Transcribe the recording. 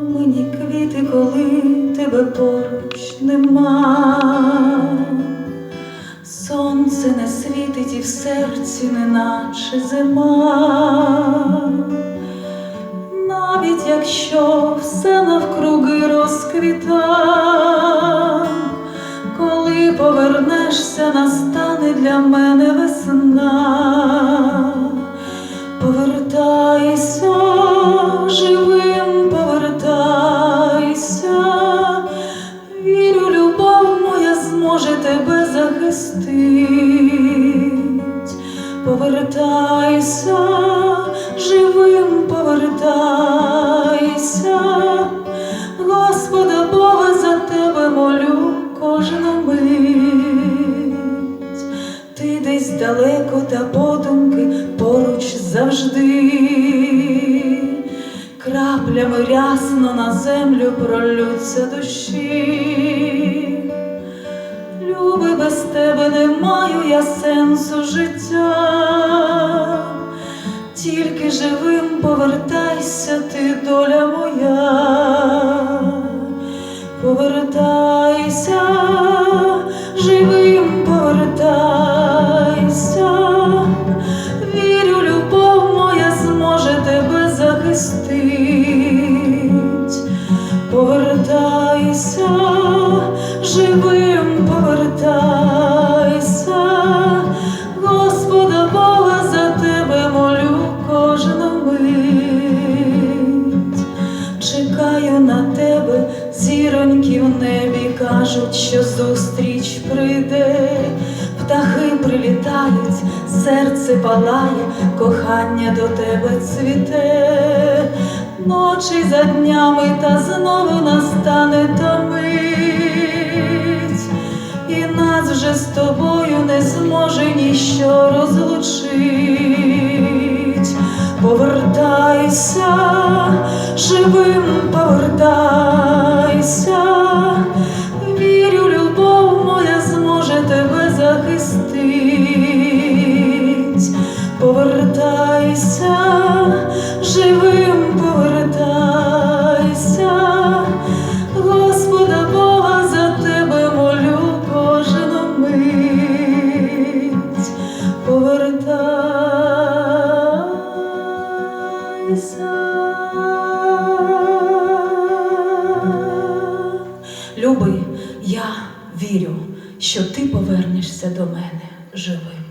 Мені квіти, коли тебе поруч нема, сонце не світить і в серці, неначе зима, навіть якщо все навкруги розквіта, коли повернешся, настане для мене весна. Вірю, любов моя зможе тебе захистить. Повертайся живим, повертайся, Господа Бога за тебе молю кожну мить. Ти десь далеко та подумки поруч завжди, краплями рясно на землю пролються душі. Люби, без тебе не маю я сенсу життя, тільки живим повертайся, ти доля моя, повертайся, Чекаю на тебе, зіроньки в небі кажуть, що зустріч прийде, птахи прилітають, серце палає, кохання до тебе цвіте, ночі за днями та знову настане та мить, і нас вже з тобою не зможе ніщо розлучить. Повертайся, живим повертайся, вірю, любов моя зможе тебе захистить. Повертайся, люби, я вірю, що ти повернешся до мене живим.